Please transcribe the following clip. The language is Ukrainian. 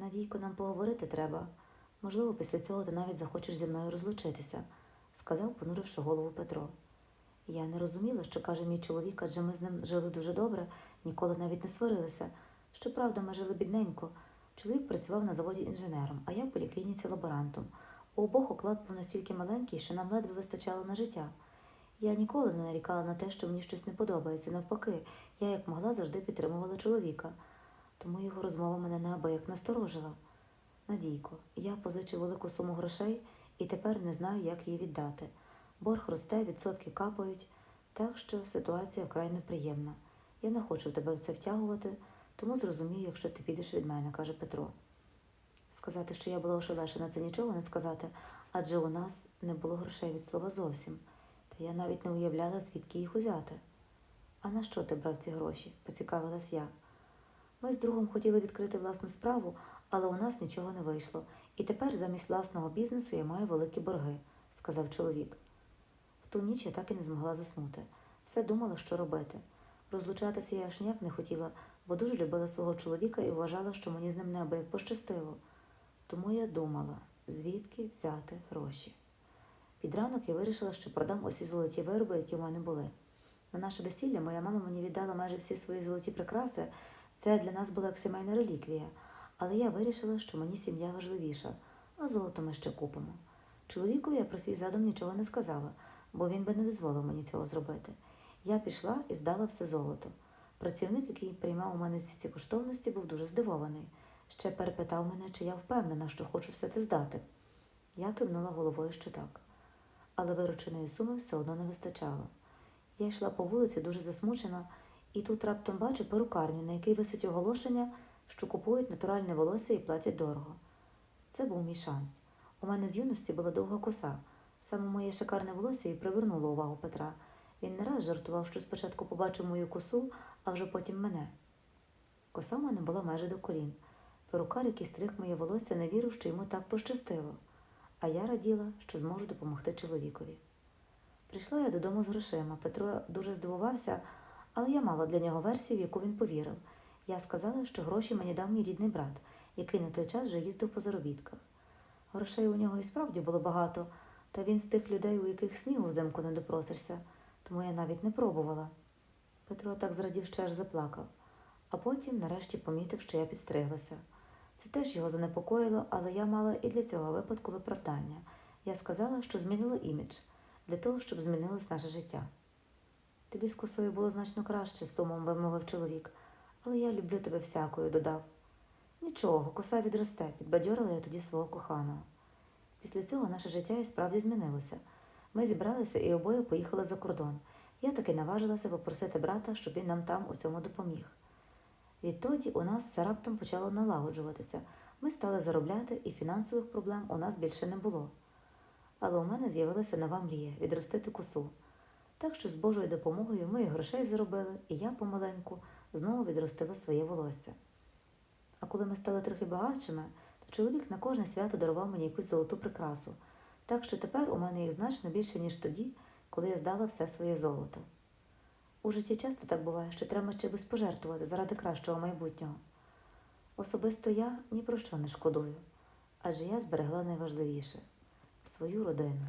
Надійко, нам поговорити треба. Можливо, після цього ти навіть захочеш зі мною розлучитися, сказав, понуривши голову Петро. Я не розуміла, що каже мій чоловік, адже ми з ним жили дуже добре, ніколи навіть не сварилися. Щоправда, ми жили бідненько. Чоловік працював на заводі інженером, а я в поліклініці лаборантом. У обох оклад був настільки маленький, що нам ледве вистачало на життя. Я ніколи не нарікала на те, що мені щось не подобається. Навпаки, я як могла завжди підтримувала чоловіка, тому його розмова мене неабияк насторожила. Надійко, я позичив велику суму грошей і тепер не знаю, як її віддати. Борг росте, відсотки капають, так що ситуація вкрай неприємна. Я не хочу тебе в це втягувати, тому зрозумію, якщо ти підеш від мене, каже Петро. Сказати, що я була ошелешена, це нічого не сказати, адже у нас не було грошей від слова зовсім, та я навіть не уявляла, звідки їх узяти. А на що ти брав ці гроші? поцікавилась я. Ми з другом хотіли відкрити власну справу, але у нас нічого не вийшло. І тепер замість власного бізнесу я маю великі борги, сказав чоловік. В ту ніч я так і не змогла заснути. Все думала, що робити. Розлучатися я аж ніяк не хотіла, бо дуже любила свого чоловіка і вважала, що мені з ним неабияк пощастило. Тому я думала, звідки взяти гроші. Під ранок я вирішила, що продам усі золоті вироби, які в мене були. На наше весілля моя мама мені віддала майже всі свої золоті прикраси. Це для нас була як сімейна реліквія. Але я вирішила, що мені сім'я важливіша, а золото ми ще купимо. Чоловікові я про свій задум нічого не сказала, бо він би не дозволив мені цього зробити. Я пішла і здала все золото. Працівник, який приймав у мене всі ці коштовності, був дуже здивований. Ще перепитав мене, чи я впевнена, що хочу все це здати. Я кивнула головою, що так. Але вирученої суми все одно не вистачало. Я йшла по вулиці дуже засмучена, і тут раптом бачу перукарню, на якій висить оголошення, що купують натуральне волосся і платять дорого. Це був мій шанс. У мене з юності була довга коса. Саме моє шикарне волосся і привернуло увагу Петра. Він не раз жартував, що спочатку побачив мою косу, а вже потім мене. Коса в мене була майже до колін. Перукар, який стриг моє волосся, не вірив, що йому так пощастило, а я раділа, що зможу допомогти чоловікові. Прийшла я додому з грошима. Петро дуже здивувався, але я мала для нього версію, в яку він повірив. Я сказала, що гроші мені дав мій рідний брат, який на той час вже їздив по заробітках. Грошей у нього і справді було багато, та він з тих людей, у яких снігу взимку не допросишся, тому я навіть не пробувала. Петро так зрадів, що аж заплакав, а потім нарешті помітив, що я підстриглася. Це теж його занепокоїло, але я мала і для цього випадку виправдання. Я сказала, що змінила імідж для того, щоб змінилось наше життя. Тобі з косою було значно краще, сумом вимовив чоловік, але я люблю тебе всякою, додав. Нічого, коса відросте, підбадьорила я тоді свого коханого. Після цього наше життя і справді змінилося. Ми зібралися і обоє поїхали за кордон. Я таки наважилася попросити брата, щоб він нам там у цьому допоміг. Відтоді у нас все раптом почало налагоджуватися. Ми стали заробляти, і фінансових проблем у нас більше не було. Але у мене з'явилася нова мрія відростити косу. Так що з Божою допомогою ми і грошей заробили, і я помаленьку знову відростила своє волосся. А коли ми стали трохи багатшими, то чоловік на кожне свято дарував мені якусь золоту прикрасу, так що тепер у мене їх значно більше, ніж тоді, коли я здала все своє золото. У житті часто так буває, що треба чимось пожертвувати заради кращого майбутнього. Особисто я ні про що не шкодую, адже я зберегла найважливіше свою родину.